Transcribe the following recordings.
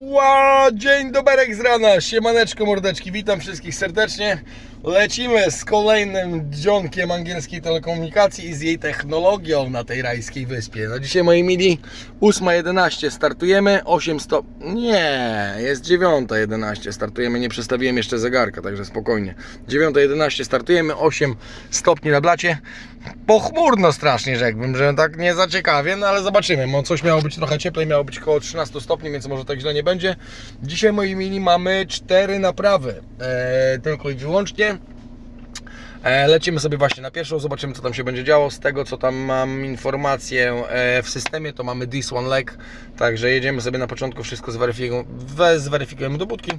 Ła, dzień doberek z rana, siemaneczko mordeczki, witam wszystkich serdecznie. Lecimy z kolejnym dzionkiem angielskiej telekomunikacji i z jej technologią na tej rajskiej wyspie. No dzisiaj moi mili, 8.11 startujemy, 8 stop... Nie, jest 9.11, startujemy, nie przestawiłem jeszcze zegarka, także spokojnie. 9.11 startujemy, 8 stopni na blacie. Pochmurno strasznie rzekłbym, że tak nie za ciekawie, no ale zobaczymy. Mo- Coś miało być trochę cieplej, miało być około 13 stopni, więc może tak źle nie będzie. Dzisiaj moi mili mamy cztery naprawy, e, tylko i wyłącznie. E, Lecimy sobie właśnie na pierwszą, zobaczymy co tam się będzie działo. Z tego co tam mam informację e, w systemie, to mamy this one leg, także jedziemy sobie na początku, wszystko zweryfikujemy, we- zweryfikujemy do budki,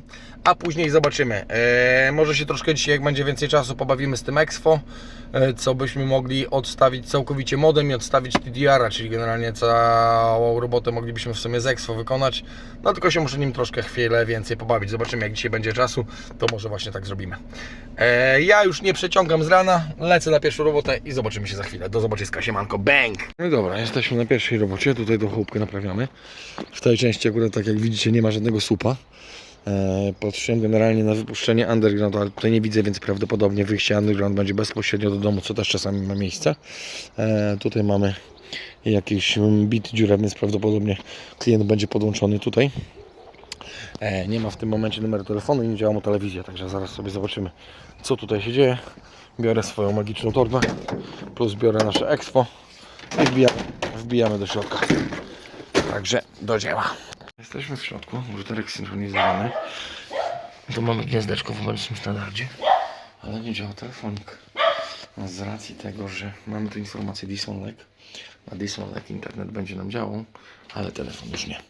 a później zobaczymy. E, Może się troszkę dzisiaj, jak będzie więcej czasu, pobawimy z tym Exfo, e, co byśmy mogli odstawić całkowicie modem i odstawić TDR-a, czyli generalnie całą robotę moglibyśmy w sumie z Exfo wykonać. No tylko się muszę nim troszkę chwilę więcej pobawić. Zobaczymy jak dzisiaj będzie czasu, to może właśnie tak zrobimy. Ja już nie przeciągam z rana, lecę na pierwszą robotę i zobaczymy się za chwilę. Do zobaczyska, siemanko, bang! No dobra, jesteśmy na pierwszej robocie, tutaj tą chłopkę naprawiamy. W tej części akurat, tak jak widzicie, nie ma żadnego słupa. E, patrzyłem generalnie na wypuszczenie underground, ale tutaj nie widzę, więc prawdopodobnie wyjście underground będzie bezpośrednio do domu, co też czasami ma miejsce. E, tutaj mamy jakiś bit dziurę, więc prawdopodobnie klient będzie podłączony tutaj. E, nie ma w tym momencie numeru telefonu i nie działa mu telewizja, także zaraz sobie zobaczymy, co tutaj się dzieje. Biorę swoją magiczną torbę, plus biorę nasze Expo i wbijamy, wbijamy do środka. Także do dzieła. Jesteśmy w środku, routerek synchronizowany. Tu mamy gniazdeczko w obecnym standardzie, ale nie działa telefonik. Z racji tego, że mamy tu informację Dison Lake, na Dison Lake internet będzie nam działał, ale telefon już nie.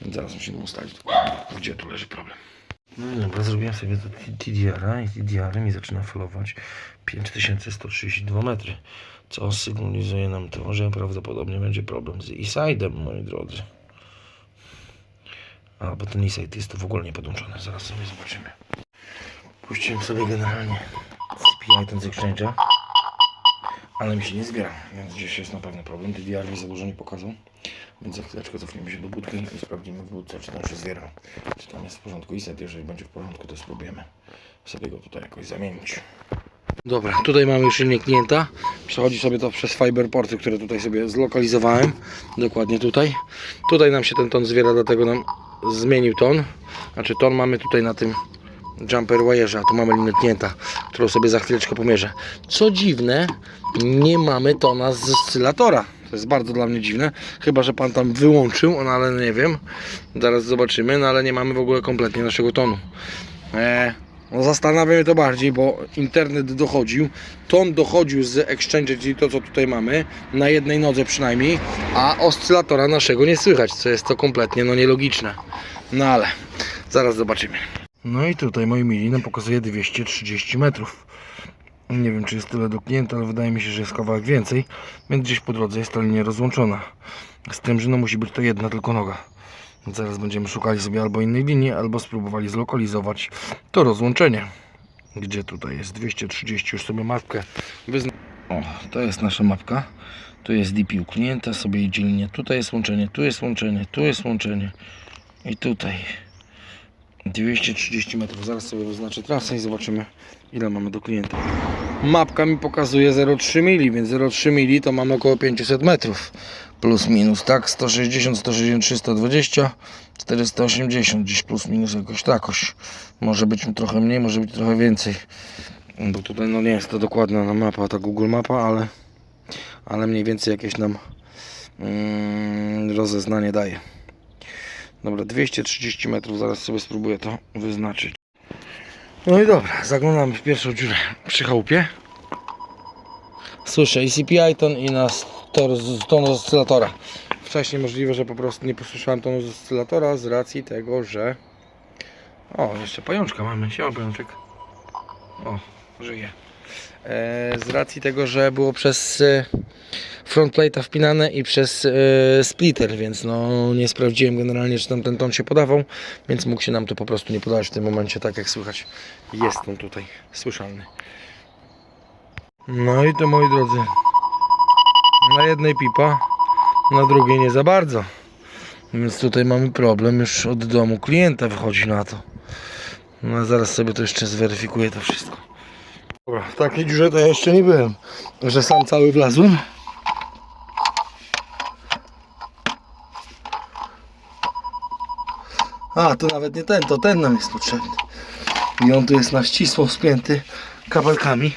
Więc zaraz musimy ustalić, gdzie tu leży problem. No dobra, zrobiłem sobie to TDR-a i TDR mi zaczyna falować 5132 metry, co sygnalizuje nam to, że prawdopodobnie będzie problem z e-side'em, moi drodzy. A, bo ten e-side jest tu w ogóle nie podłączony, zaraz sobie zobaczymy. Puściłem sobie generalnie SPI ten z ale mi się nie zbiera, więc gdzieś jest na pewno problem. TDR mi za nie pokazał, więc za chwileczkę cofniemy się do budki i sprawdzimy w budce, czy tam się zbiera, czy tam jest w porządku e-set. Jeżeli będzie w porządku, to spróbujemy sobie go tutaj jakoś zamienić. Dobra, tutaj mamy już silnik klienta. Przechodzi sobie to przez fiberporty, które tutaj sobie zlokalizowałem. Dokładnie tutaj. Tutaj nam się ten ton zwiera, dlatego nam zmienił ton. Znaczy ton mamy tutaj na tym jumper wire'ze, a tu mamy linię klienta, którą sobie za chwileczkę pomierzę. Co dziwne, nie mamy tona z oscylatora. To jest bardzo dla mnie dziwne. Chyba, że pan tam wyłączył, no ale nie wiem. Zaraz zobaczymy, no ale nie mamy w ogóle kompletnie naszego tonu. Eee, no zastanawia mnie to bardziej, bo internet dochodził, ton dochodził z Exchange, czyli to co tutaj mamy, na jednej nodze przynajmniej, a oscylatora naszego nie słychać, co jest to kompletnie no nielogiczne. No ale zaraz zobaczymy. No i tutaj moi mili nam pokazuje 230 metrów. Nie wiem czy jest tyle do klienta, ale wydaje mi się, że jest kawałek więcej, więc gdzieś po drodze jest ta linia rozłączona. Z tym, że no musi być to jedna tylko noga. Zaraz będziemy szukali sobie albo innej linii, albo spróbowali zlokalizować to rozłączenie. Gdzie tutaj jest 230, już sobie mapkę wyzna... O, to jest nasza mapka. Tu jest DPU klienta, sobie idzie linia. Tutaj jest łączenie, tu jest łączenie, tu jest łączenie. I tutaj. 230 metrów. Zaraz sobie wyznaczę trasę i zobaczymy ile mamy do klienta. Mapka mi pokazuje 0,3 mili, więc 0,3 mili to mamy około 500 metrów. Plus minus, tak? 160, 163, 120, 480 gdzieś plus minus jakoś takoś. Może być trochę mniej, może być trochę więcej. Bo tutaj no nie jest to dokładna mapa, ta Google mapa, ale, ale mniej więcej jakieś nam mm, rozeznanie daje. Dobra, 230 metrów, zaraz sobie spróbuję to wyznaczyć. No i dobra, zaglądamy w pierwszą dziurę przy chałupie. Słyszę i CPI ton i na tor, z tonu z oscylatora. Wcześniej możliwe, że po prostu nie posłyszałem tonu z oscylatora z racji tego, że... O, jeszcze pajączka mamy. Siema pajączek. O, żyje. E, z racji tego, że było przez e, frontplate'a wpinane i przez e, splitter, więc no nie sprawdziłem generalnie, czy tam ten ton się podawał, więc mógł się nam to po prostu nie podać w tym momencie, tak jak słychać. Jest on tutaj słyszalny. No i to moi drodzy, na jednej pipa, na drugiej nie za bardzo. Więc tutaj mamy problem, już od domu klienta wychodzi na to. No zaraz sobie to jeszcze zweryfikuję to wszystko. Dobra, w takiej dziurze to ja jeszcze nie byłem, że sam cały wlazłem. A, to nawet nie ten, to ten nam jest potrzebny. I on tu jest na ścisło spięty kabelkami.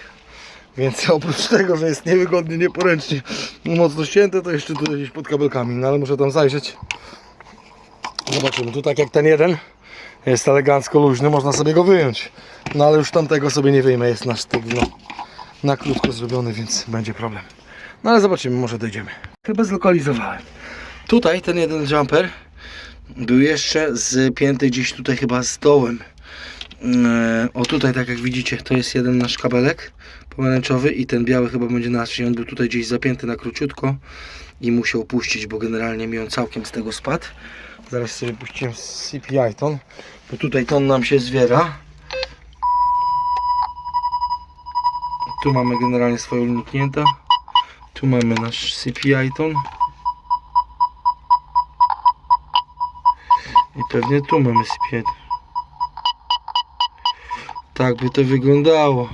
Więc oprócz tego, że jest niewygodnie, nieporęcznie, mocno ścięte, to jeszcze tu gdzieś pod kabelkami. No ale muszę tam zajrzeć. Zobaczymy. Tu tak jak ten jeden jest elegancko luźny, można sobie go wyjąć. No ale już tamtego sobie nie wyjmę, jest na sztywno, na krótko zrobiony, więc będzie problem. No ale zobaczymy, może dojdziemy. Chyba zlokalizowałem. Tutaj ten jeden jumper był jeszcze zpięty gdzieś tutaj chyba z dołem. Eee, O tutaj, tak jak widzicie, to jest jeden nasz kabelek pomarańczowy i ten biały chyba będzie nasz. Czyli on był tutaj gdzieś zapięty na króciutko i musiał puścić, bo generalnie mi on całkiem z tego spadł. Zaraz sobie puściłem CPI ton, bo tutaj ton nam się zwiera. Tu mamy generalnie swoją uniknięta. Tu mamy nasz CPI ton. I pewnie tu mamy CPI. Tak by to wyglądało.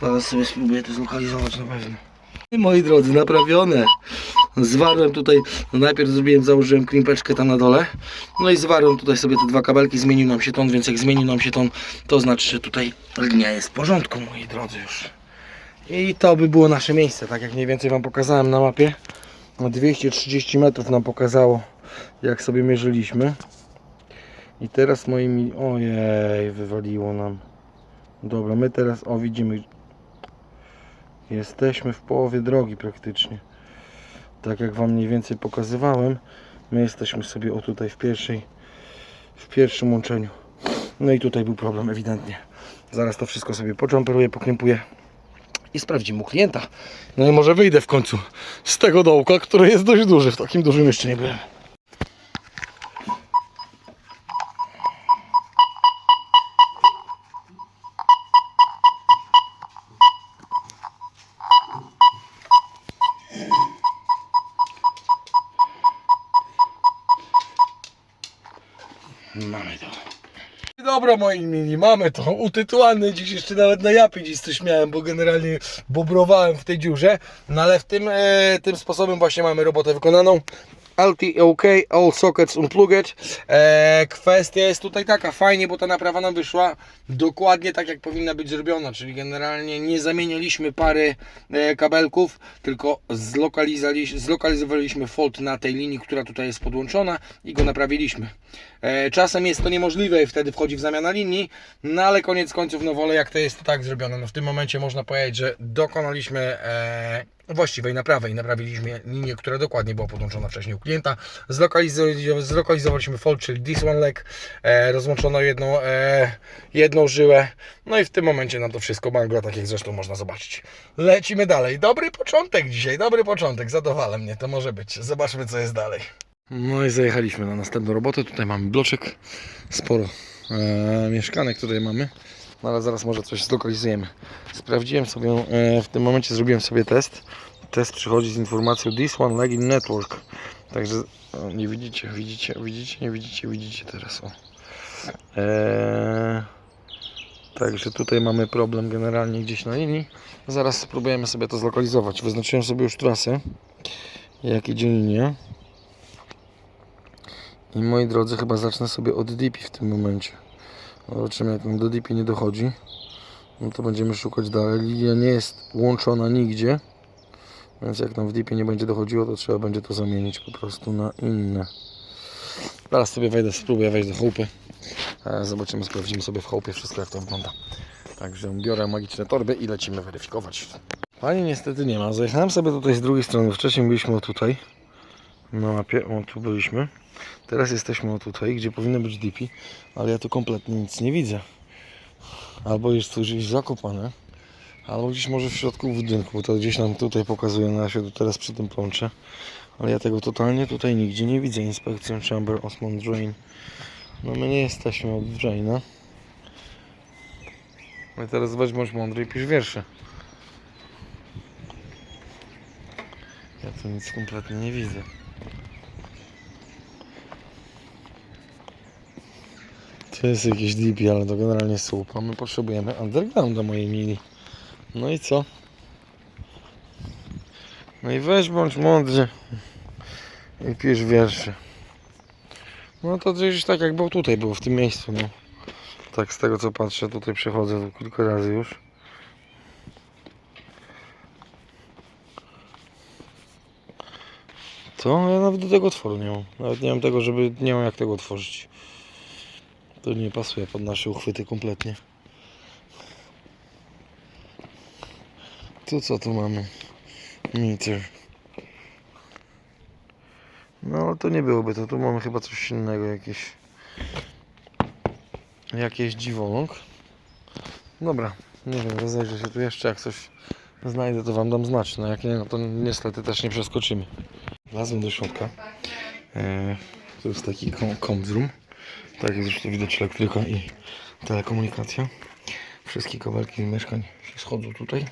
Zaraz sobie spróbuję to zlokalizować na pewno. Moi drodzy, naprawione. Zwarłem tutaj, no najpierw zrobiłem, założyłem klimpeczkę tam na dole. No i zwarłem tutaj sobie te dwa kabelki, zmienił nam się ton, więc jak zmienił nam się ton, to znaczy, że tutaj linia jest w porządku, moi drodzy już. I to by było nasze miejsce, tak jak mniej więcej Wam pokazałem na mapie. No 230 metrów nam pokazało, jak sobie mierzyliśmy. I teraz moimi... Ojej, wywaliło nam. Dobra, my teraz, o widzimy, jesteśmy w połowie drogi praktycznie. Tak jak Wam mniej więcej pokazywałem, my jesteśmy sobie o tutaj w pierwszej, w pierwszym łączeniu. No i tutaj był problem ewidentnie. Zaraz to wszystko sobie poczamperuję, pokrępuję i sprawdzimy u klienta. No i może wyjdę w końcu z tego dołka, który jest dość duży. W takim dużym jeszcze nie byłem. Mamy to. Dobra moi mili, mamy to. Utytułany dziś jeszcze nawet na japie dziś coś miałem, bo generalnie bobrowałem w tej dziurze. No ale w tym, e, tym sposobem właśnie mamy robotę wykonaną. LT OK, all sockets unplugged. E, kwestia jest tutaj taka, fajnie, bo ta naprawa nam wyszła dokładnie tak jak powinna być zrobiona, czyli generalnie nie zamienialiśmy pary e, kabelków, tylko zlokalizali- zlokalizowaliśmy fault na tej linii, która tutaj jest podłączona i go naprawiliśmy. E, czasem jest to niemożliwe i wtedy wchodzi w zamiana linii, no ale koniec końców, no wolę jak to jest to tak zrobione. No w tym momencie można powiedzieć, że dokonaliśmy e, właściwej naprawy i naprawiliśmy linię, która dokładnie była podłączona wcześniej u klienta. Zlokaliz- zlokalizowaliśmy fault, czyli this one leg, e, rozłączono jedną, e, jedną żyłę, no i w tym momencie nam to wszystko mangla, tak jak zresztą można zobaczyć. Lecimy dalej. Dobry początek dzisiaj, dobry początek, zadowala mnie, to może być. Zobaczmy co jest dalej. No i zajechaliśmy na następną robotę. Tutaj mamy bloczek, sporo e, mieszkanek tutaj mamy. No ale zaraz może coś zlokalizujemy. Sprawdziłem sobie, e, w tym momencie zrobiłem sobie test. Test przychodzi z informacją This One Leg in Network. Także o, nie widzicie, widzicie, widzicie, nie widzicie, widzicie teraz. O. E, także tutaj mamy problem generalnie gdzieś na linii. Zaraz spróbujemy sobie to zlokalizować. Wyznaczyłem sobie już trasę, jak idzie linia. I moi drodzy, chyba zacznę sobie od DP w tym momencie. Zobaczymy, jak nam do DP nie dochodzi. No to będziemy szukać dalej. Linia nie jest łączona nigdzie. Więc jak nam w DP nie będzie dochodziło, to trzeba będzie to zamienić po prostu na inne. Zaraz sobie wejdę, spróbuję wejść do chałupy. E, Zobaczymy, sprawdzimy sobie w chałupie wszystko, jak to wygląda. Także biorę magiczne torby i lecimy weryfikować. Pani niestety nie ma. Zajechałem sobie tutaj z drugiej strony. Wcześniej byliśmy tutaj. Na mapie, o tu byliśmy. Teraz jesteśmy o tutaj, gdzie powinno być DP, ale ja tu kompletnie nic nie widzę. Albo jest tu gdzieś zakopane, albo gdzieś może w środku budynku, to gdzieś nam tutaj pokazuje, no ja się tu teraz przy tym plączę. Ale ja tego totalnie tutaj nigdzie nie widzę. Inspekcją Chamber Osmond Drain. No my nie jesteśmy od Draina. No i teraz weź bądź mądry i pisz wiersze. Ja tu nic kompletnie nie widzę. To jest jakiś DP, ale to generalnie słup, a my potrzebujemy undergrounda mojej mili. No i co? No i weź bądź mądry i pisz wiersze. No to gdzieś tak jak było tutaj, było w tym miejscu, no. Tak z tego co patrzę, tutaj przechodzę kilka razy już. Co? Ja nawet do tego otworu nie mam. Nawet nie mam tego, żeby... Nie mam jak tego otworzyć. To nie pasuje pod nasze uchwyty kompletnie. Tu co tu mamy? Meter. No to nie byłoby to. Tu mamy chyba coś innego, jakieś... Jakieś dziwoląg. Dobra, nie wiem, rozejrzę się tu jeszcze, jak coś znajdę, to wam dam znać. No jak nie, no to niestety też nie przeskoczymy. Wlazłem do środka. E, to jest taki comms room. Tak jak zresztą widać elektryka i telekomunikacja. Wszystkie kabelki z mieszkań się schodzą tutaj.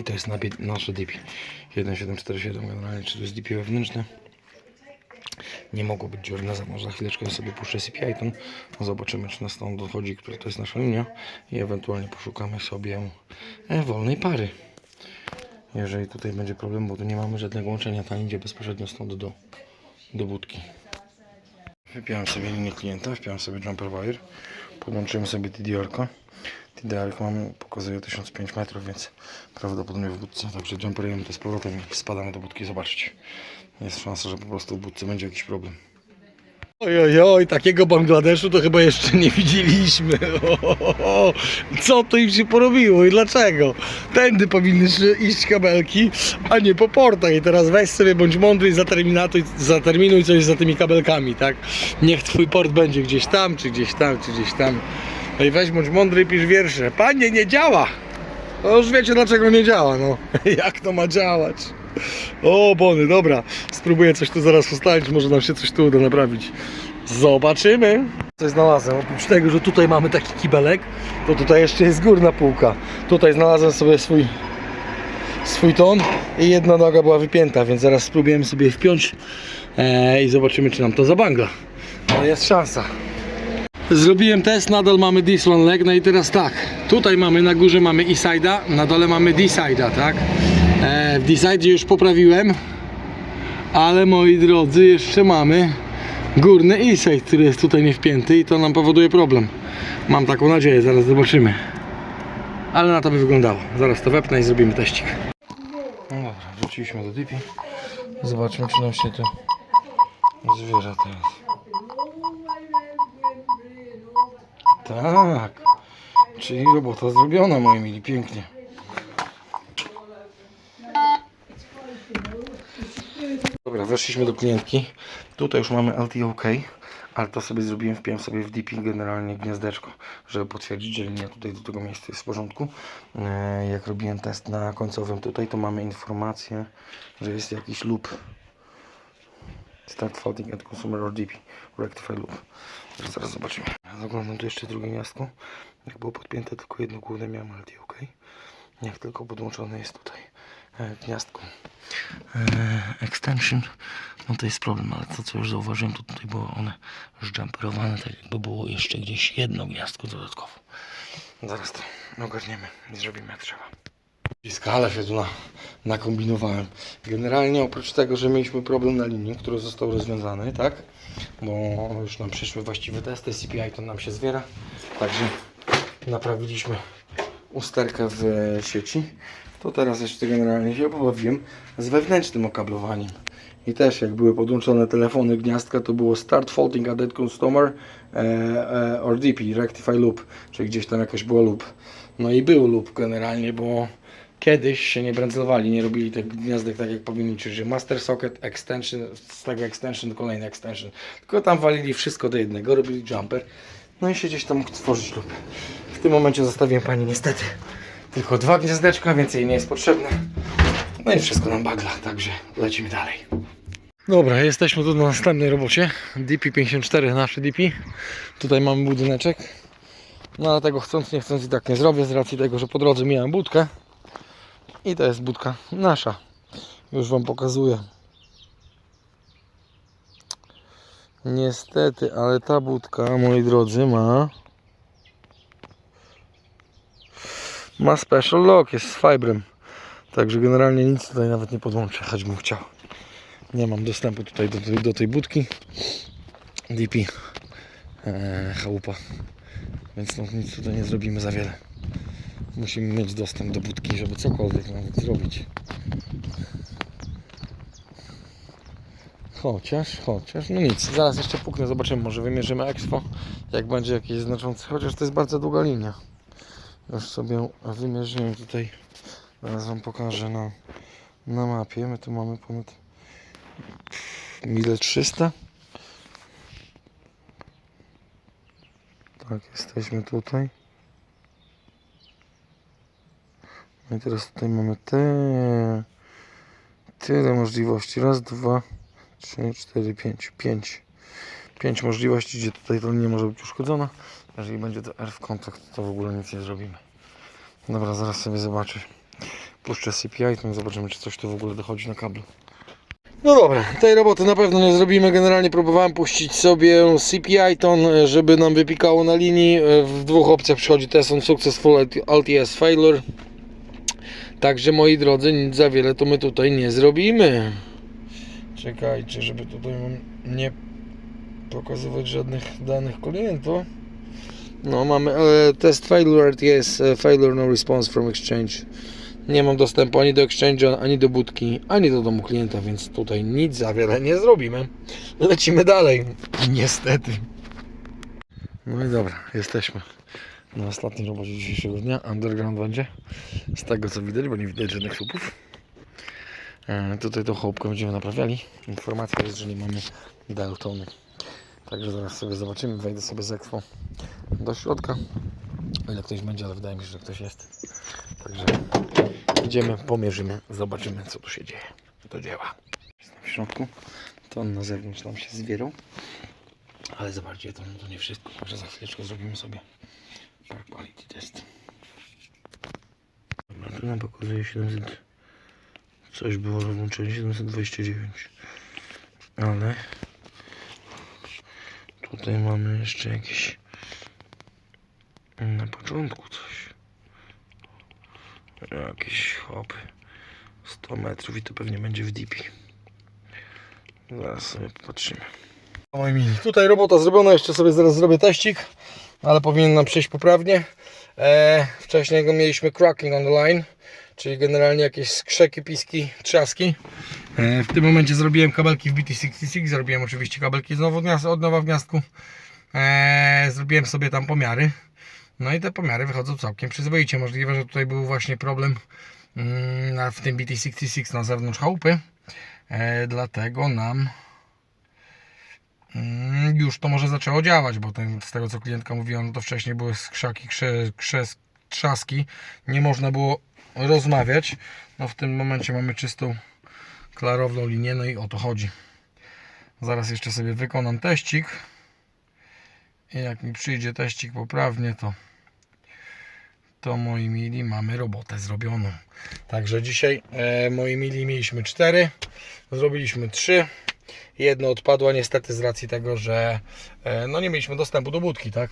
I to jest nasze DP 1747 generalnie, czy to jest DP wewnętrzne. Nie mogło być dziury na zewnątrz. Za chwileczkę sobie puszczę CPI ten. Zobaczymy, czy nas tam dochodzi, która to jest nasza linia. I ewentualnie poszukamy sobie e, wolnej pary. Jeżeli tutaj będzie problem, bo tu nie mamy żadnego łączenia, ta idzie bezpośrednio stąd do, do budki. Wypiąłem sobie linię klienta, wpiąłem sobie jumper wire, podłączyłem sobie TDR-ko. TDR mamy, pokazuje 1005 metrów, więc prawdopodobnie w budce, także jumperujemy to z powrotem i spadamy do budki zobaczyć. Jest szansa, że po prostu w budce będzie jakiś problem. Oj, oj, oj, takiego Bangladeszu to chyba jeszcze nie widzieliśmy. Co to im się porobiło i dlaczego? Tędy powinny iść kabelki, a nie po portach. I teraz weź sobie, bądź mądry i zaterminuj, zaterminuj coś za tymi kabelkami, tak? Niech twój port będzie gdzieś tam, czy gdzieś tam, czy gdzieś tam. No i weź, bądź mądry i pisz wiersze. Panie, nie działa! No już wiecie dlaczego nie działa, no. Jak to ma działać? O, Bony, dobra. Spróbuję coś tu zaraz ustalić, może nam się coś tu uda naprawić. Zobaczymy. Coś znalazłem. Oprócz tego, że tutaj mamy taki kibelek, to tutaj jeszcze jest górna półka. Tutaj znalazłem sobie swój swój ton i jedna noga była wypięta, więc zaraz spróbujemy sobie wpiąć e, i zobaczymy, czy nam to zabangla. Ale jest szansa. Zrobiłem test, nadal mamy this one leg, no i teraz tak, tutaj mamy na górze mamy e-side'a, na dole mamy d-side'a, tak? W d-side już poprawiłem, ale moi drodzy, jeszcze mamy górny e-side, który jest tutaj nie wpięty i to nam powoduje problem. Mam taką nadzieję, zaraz zobaczymy. Ale na to by wyglądało. Zaraz to wepnę i zrobimy teścik. No dobra, wróciliśmy do DP. Zobaczmy, czy nam się to zwierza teraz. Tak. Czyli robota zrobiona, moi mili, pięknie. Dobra, weszliśmy do klientki. Tutaj już mamy LTOK, ale to sobie zrobiłem, wpiąłem sobie w DP generalnie gniazdeczko, żeby potwierdzić, że linia tutaj do tego miejsca jest w porządku. E, Jak robiłem test na końcowym tutaj, to mamy informację, że jest jakiś loop. Start faulting at consumer or DP. Rectify loop. Zaraz, zobaczymy. Zaglądam tu jeszcze drugie gniazdko. Jak było podpięte tylko jedno główne miałem LTOK. Jak tylko podłączone jest tutaj e, gniazdko e, extension, no to jest problem, ale to co już zauważyłem, to tutaj było one zjumperowane, tak jakby było jeszcze gdzieś jedno gniazdko dodatkowo. Zaraz to ogarniemy i zrobimy jak trzeba. Skalę się tu na, nakombinowałem. Generalnie oprócz tego, że mieliśmy problem na linii, który został rozwiązany, tak? Bo już nam przyszły właściwe testy, CPI to nam się zwiera. Także naprawiliśmy usterkę w sieci. To teraz jeszcze generalnie się pobawiłem z wewnętrznym okablowaniem. I też jak były podłączone telefony gniazdka, to było Start Faulting at Dead Customer e, e, or DP, Rectify Loop, czyli gdzieś tam jakaś była loop. No i był loop generalnie, bo kiedyś się nie brędzlowali, nie robili tych gniazdek tak jak powinni, czyli master socket, extension, z tego extension kolejny extension. Tylko tam walili wszystko do jednego, robili jumper. No i się gdzieś tam mógł tworzyć loop. W tym momencie zostawiłem pani niestety tylko dwa gniazdeczka, więcej nie jest potrzebne. No i wszystko nam bagla, także lecimy dalej. Dobra, jesteśmy tu na następnej robocie. DP54, nasze DP. Tutaj mamy budyneczek. No ale tego chcąc, nie chcąc i tak nie zrobię, z racji tego, że po drodze miałem budkę. I to jest budka nasza. Już Wam pokazuję. Niestety, ale ta budka, moi drodzy, ma ma special lock, jest z fibrem. Także generalnie nic tutaj nawet nie podłączę, choćbym chciał. Nie mam dostępu tutaj do, do tej budki. DP e, chałupa. Więc no, nic tutaj nie zrobimy za wiele. Musimy mieć dostęp do budki, żeby cokolwiek nawet zrobić. Chociaż, chociaż, no nic, zaraz jeszcze puknę, zobaczymy, może wymierzymy Expo, jak będzie jakieś znaczące, chociaż to jest bardzo długa linia. Już sobie wymierzyłem tutaj, zaraz Wam pokażę na, na mapie, my tu mamy ponad mile 300. Tak, jesteśmy tutaj. No i teraz tutaj mamy te tyle możliwości. Raz, dwa, trzy, cztery, pięć. Pięć. Pięć możliwości, gdzie tutaj to nie może być uszkodzona. Jeżeli będzie to R w kontakt, to w ogóle nic nie zrobimy. Dobra, zaraz sobie zobaczę. Puszczę CPI, to zobaczymy, czy coś tu w ogóle dochodzi na kabel. No dobra, tej roboty na pewno nie zrobimy. Generalnie próbowałem puścić sobie CPI ton, żeby nam wypikało na linii. W dwóch opcjach przychodzi test on successful LTS failure. Także moi drodzy, nic za wiele to my tutaj nie zrobimy. Czekajcie, żeby tutaj nie pokazywać żadnych danych klientów. No mamy e, test failure RTS, e, failure no response from exchange. Nie mam dostępu ani do exchange'a, ani do budki, ani do domu klienta, więc tutaj nic za wiele nie zrobimy. Lecimy dalej. Niestety. No i dobra, jesteśmy na ostatniej robocie dzisiejszego dnia. Underground będzie. Z tego co widać, bo nie widać żadnych słupów. E, tutaj tą chałupkę będziemy naprawiali. Informacja jest, że nie mamy Deltony. Także zaraz sobie zobaczymy. Wejdę sobie z do środka. O ile ktoś będzie, ale wydaje mi się, że ktoś jest. Także idziemy, pomierzymy, zobaczymy co tu się dzieje. Do dzieła. Jestem w środku. To on na zewnątrz nam się zwierał. Ale zobaczcie, to, to nie wszystko. Także za chwileczkę zrobimy sobie Park Quality Test. Dobra, tu nam pokazuje 700. Coś było rozłączone 729. Ale tutaj mamy jeszcze jakieś na początku coś. Jakieś hopy. 100 metrów i to pewnie będzie w DP. Zaraz sobie popatrzymy. Moi mili, tutaj robota zrobiona, jeszcze sobie zaraz zrobię teścik, ale powinien nam przejść poprawnie. E, wcześniej go mieliśmy cracking on the line, czyli generalnie jakieś skrzeki, piski, trzaski. E, w tym momencie zrobiłem kabelki w BT66, zrobiłem oczywiście kabelki znowu od nowa w gniazdku. E, zrobiłem sobie tam pomiary. No i te pomiary wychodzą całkiem przyzwoicie. Możliwe, że tutaj był właśnie problem mm, w tym BT66 na zewnątrz chałupy. E, dlatego nam mm, już to może zaczęło działać, bo ten, z tego co klientka mówiła, no to wcześniej były skrzaki, trzaski. Nie można było rozmawiać. No w tym momencie mamy czystą, klarowną linię, no i o to chodzi. Zaraz jeszcze sobie wykonam teścik. I jak mi przyjdzie teścik poprawnie, to to moi mili mamy robotę zrobioną. Także dzisiaj e, moi mili mieliśmy 4, zrobiliśmy 3. Jedno odpadła niestety z racji tego, że e, no nie mieliśmy dostępu do budki, tak?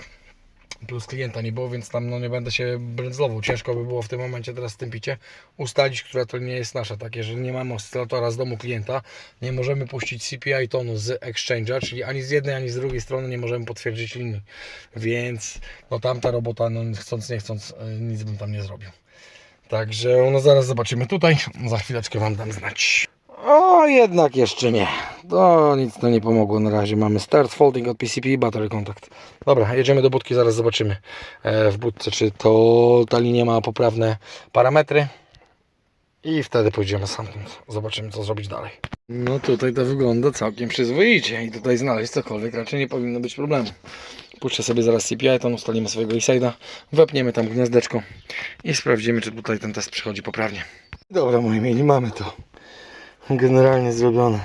Plus klienta nie było, więc tam no nie będę się brędzlował. Ciężko by było w tym momencie teraz w tym picie ustalić, która to nie jest nasza. Tak, jeżeli nie mamy oscylatora z domu klienta, nie możemy puścić CPI tonu z Exchange'a, czyli ani z jednej, ani z drugiej strony nie możemy potwierdzić linii. Więc no tamta robota, no chcąc nie chcąc, e, nic bym tam nie zrobił. Także no zaraz zobaczymy tutaj. Za chwileczkę Wam dam znać. O, jednak jeszcze nie. To nic to nie pomogło na razie. Mamy start folding od PCP i battery contact. Dobra, jedziemy do budki, zaraz zobaczymy e, w budce, czy to ta linia ma poprawne parametry. I wtedy pójdziemy stamtąd. Zobaczymy, co zrobić dalej. No tutaj to wygląda całkiem przyzwoicie i tutaj znaleźć cokolwiek raczej nie powinno być problemu. Puszczę sobie zaraz CPI, tam ustalimy swojego e wepniemy tam gniazdeczko i sprawdzimy, czy tutaj ten test przychodzi poprawnie. Dobra, moi mieli, mamy to generalnie zrobione.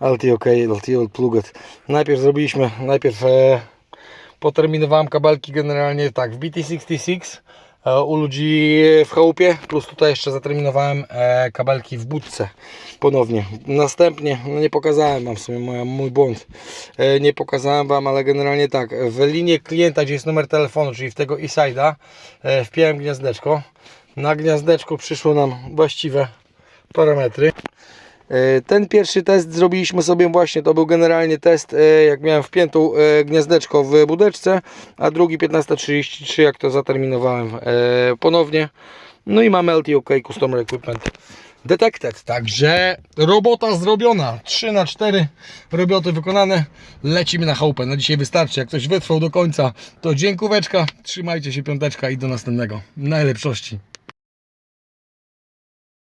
LT OK, LT Plugget. Najpierw zrobiliśmy, najpierw e, poterminowałem kabelki generalnie tak w BT66 e, u ludzi w chałupie, plus tutaj jeszcze zaterminowałem e, kabelki w budce ponownie. Następnie, no nie pokazałem Wam w sumie, moja, mój błąd, e, nie pokazałem Wam, ale generalnie tak, w linię klienta, gdzie jest numer telefonu, czyli w tego e-side'a, e, wpiąłem gniazdeczko. Na gniazdeczku przyszło nam właściwe parametry. E, Ten pierwszy test zrobiliśmy sobie właśnie, to był generalnie test, e, jak miałem wpiętą e, gniazdeczko w budeczce, a drugi 15.33, jak to zaterminowałem ponownie. No i mamy LTOK Customer Equipment. Detected, także robota zrobiona, 3 na 4 roboty wykonane, lecimy na chałupę, na dzisiaj wystarczy, jak ktoś wytrwał do końca, to dziękóweczka, trzymajcie się piąteczka i do następnego, najlepszości.